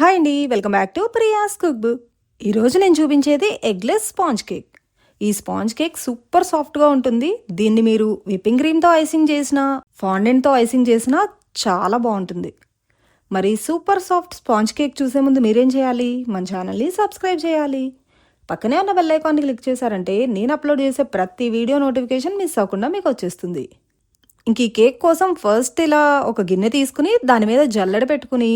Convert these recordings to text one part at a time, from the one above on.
Hi అండి welcome back to Priya's cook book ఈరోజు నేను చూపించేది ఎగ్లెస్ స్పాంజ్ కేక్. ఈ స్పాంజ్ కేక్ సూపర్ సాఫ్ట్గా ఉంటుంది. దీన్ని మీరు విప్పింగ్ క్రీమ్తో ఐసింగ్ చేసినా ఫాండెంట్తో ఐసింగ్ చేసినా చాలా బాగుంటుంది. మరి సూపర్ సాఫ్ట్ స్పాంజ్ కేక్ చూసే ముందు మీరేం చేయాలి? మన ఛానల్ని సబ్స్క్రైబ్ చేయాలి. పక్కనే ఉన్న బెల్ ఐకాన్ని క్లిక్ చేశారంటే నేను అప్లోడ్ చేసే ప్రతి వీడియో నోటిఫికేషన్ మిస్ అవ్వకుండా మీకు వచ్చేస్తుంది. ఇంక ఈ కేక్ కోసం ఫస్ట్ ఇలా ఒక గిన్నె తీసుకుని దాని మీద జల్లెడ పెట్టుకుని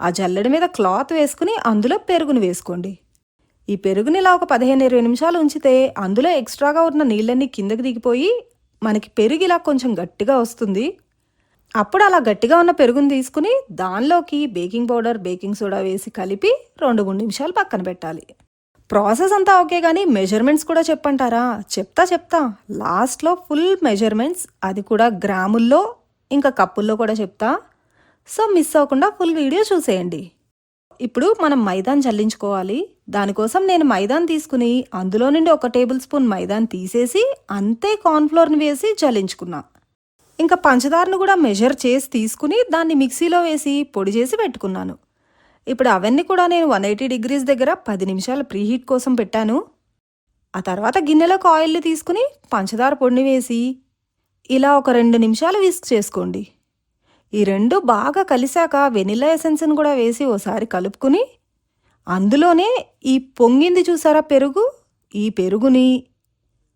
ఆ జల్లెడ మీద క్లాత్ వేసుకుని అందులో పెరుగుని వేసుకోండి. ఈ పెరుగుని ఇలా ఒక పదిహేను ఇరవై నిమిషాలు ఉంచితే అందులో ఎక్స్ట్రాగా ఉన్న నీళ్ళన్నీ కిందకి దిగిపోయి మనకి పెరుగు ఇలా కొంచెం గట్టిగా వస్తుంది. అప్పుడు అలా గట్టిగా ఉన్న పెరుగుని తీసుకుని దానిలోకి బేకింగ్ పౌడర్ బేకింగ్ సోడా వేసి కలిపి రెండు మూడు నిమిషాలు పక్కన పెట్టాలి. ప్రాసెస్ అంతా ఓకే కానీ మెజర్మెంట్స్ కూడా చెప్పంటారా? చెప్తా చెప్తా. లాస్ట్లో ఫుల్ మెజర్మెంట్స్ అది కూడా గ్రాముల్లో ఇంకా కప్పుల్లో కూడా చెప్తా. సో మిస్ అవ్వకుండా ఫుల్ వీడియో చూసేయండి. ఇప్పుడు మనం మైదాన్ చల్లించుకోవాలి. దానికోసం నేను మైదాన్ తీసుకుని అందులో నుండి ఒక టేబుల్ స్పూన్ మైదాన్ తీసేసి అంతే కార్న్ఫ్లోర్ని వేసి చల్లించుకున్నా. ఇంకా పంచదారను కూడా మెజర్ చేసి తీసుకుని దాన్ని మిక్సీలో వేసి పొడి చేసి పెట్టుకున్నాను. ఇప్పుడు అవన్నీ కూడా నేను వన్ ఎయిటీ డిగ్రీస్ దగ్గర పది నిమిషాలు ప్రీహీట్ కోసం పెట్టాను. ఆ తర్వాత గిన్నెలోకి ఆయిల్ని తీసుకుని పంచదార పొడిని వేసి ఇలా ఒక రెండు నిమిషాలు విస్క్ చేసుకోండి. ఈ రెండు బాగా కలిసాక వెనిలా ఎసెన్స్ని కూడా వేసి ఓసారి కలుపుకుని అందులోనే ఈ పొంగింది చూసారా పెరుగు? ఈ పెరుగుని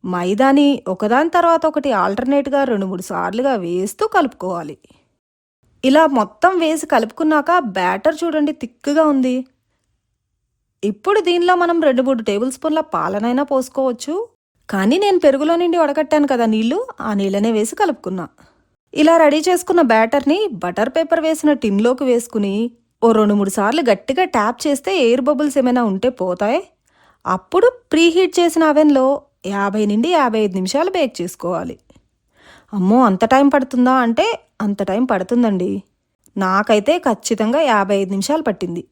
మైదాని ఒకదాని తర్వాత ఒకటి ఆల్టర్నేట్గా రెండు మూడు సార్లుగా వేస్తూ కలుపుకోవాలి. ఇలా మొత్తం వేసి కలుపుకున్నాక బ్యాటర్ చూడండి తిక్కుగా ఉంది. ఇప్పుడు దీనిలో మనం రెండు మూడు టేబుల్ స్పూన్ల పాలనైనా పోసుకోవచ్చు. కానీ నేను పెరుగులో నుండి వడకట్టాను కదా నీళ్ళు ఆ నీళ్ళనే వేసి కలుపుకున్నా. ఇలా రెడీ చేసుకున్న బ్యాటర్ని బటర్ పేపర్ వేసిన టిన్లోకి వేసుకుని ఓ రెండు మూడు సార్లు గట్టిగా ట్యాప్ చేస్తే ఎయిర్ బబుల్స్ ఏమైనా ఉంటే పోతాయి? అప్పుడు ప్రీహీట్ చేసిన అవెన్లో యాభై నుండి యాభై ఐదు నిమిషాలు బేక్ చేసుకోవాలి. అమ్మో అంత టైం పడుతుందా అంటే అంత టైం పడుతుందండి. నాకైతే ఖచ్చితంగా యాభై ఐదు నిమిషాలు పట్టింది.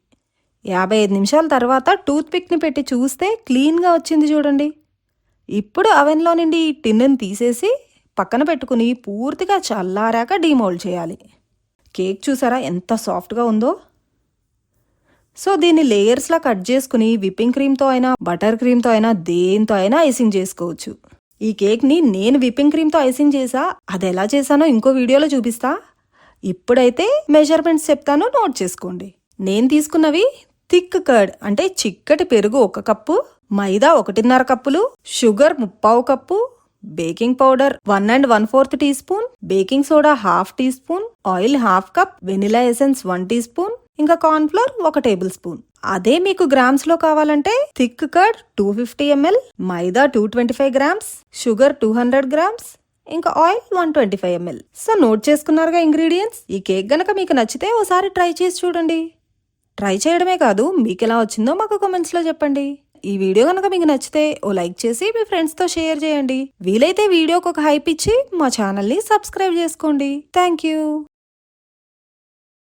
యాభై ఐదు నిమిషాల తర్వాత టూత్ పిక్ని పెట్టి చూస్తే క్లీన్గా వచ్చింది చూడండి. ఇప్పుడు అవెన్లో నుండి ఈ టిన్నుని తీసేసి పక్కన పెట్టుకుని పూర్తిగా చల్లారాక డీమోల్డ్ చేయాలి. కేక్ చూసారా ఎంత సాఫ్ట్గా ఉందో? సో దీన్ని లేయర్స్లా కట్ చేసుకుని విప్పింగ్ క్రీమ్తో అయినా బటర్ క్రీమ్తో అయినా దేంతో అయినా ఐసింగ్ చేసుకోవచ్చు. ఈ కేక్ని నేను విప్పింగ్ క్రీమ్తో ఐసింగ్ చేసా అది ఎలా చేశానో ఇంకో వీడియోలో చూపిస్తా. ఇప్పుడైతే మెజర్మెంట్స్ చెప్తాను నోట్ చేసుకోండి. నేను తీసుకున్నవి థిక్ కర్డ్ అంటే చిక్కటి పెరుగు ఒక కప్పు మైదా ఒకటిన్నర కప్పులు షుగర్ ముప్పావు cup baking powder one and one fourth teaspoon baking soda half teaspoon oil half cup vanilla essence one teaspoon ఇంకా కార్న్ ఫ్లోర్ ఒక టేబుల్ స్పూన్. అదే మీకు గ్రామ్స్లో కావాలంటే thick curd two fifty ML maida two twenty five grams sugar two hundred grams ఇంకా oil one twenty five ML. So note చేసుకున్నారుగా ingredients? ఈ cake గనక మీకు నచ్చితే ఓసారి ట్రై చేసి చూడండి. ట్రై చేయడమే కాదు మీకు ఎలా వచ్చిందో మాకు కామెంట్స్లో చెప్పండి. ఈ వీడియో కనుక మీకు నచ్చితే ఓ లైక్ చేసి మీ ఫ్రెండ్స్తో షేర్ చేయండి. వీలైతే వీడియోకి ఒక హైప్ ఇచ్చి మా ఛానల్ని సబ్స్క్రైబ్ చేసుకోండి. Thank you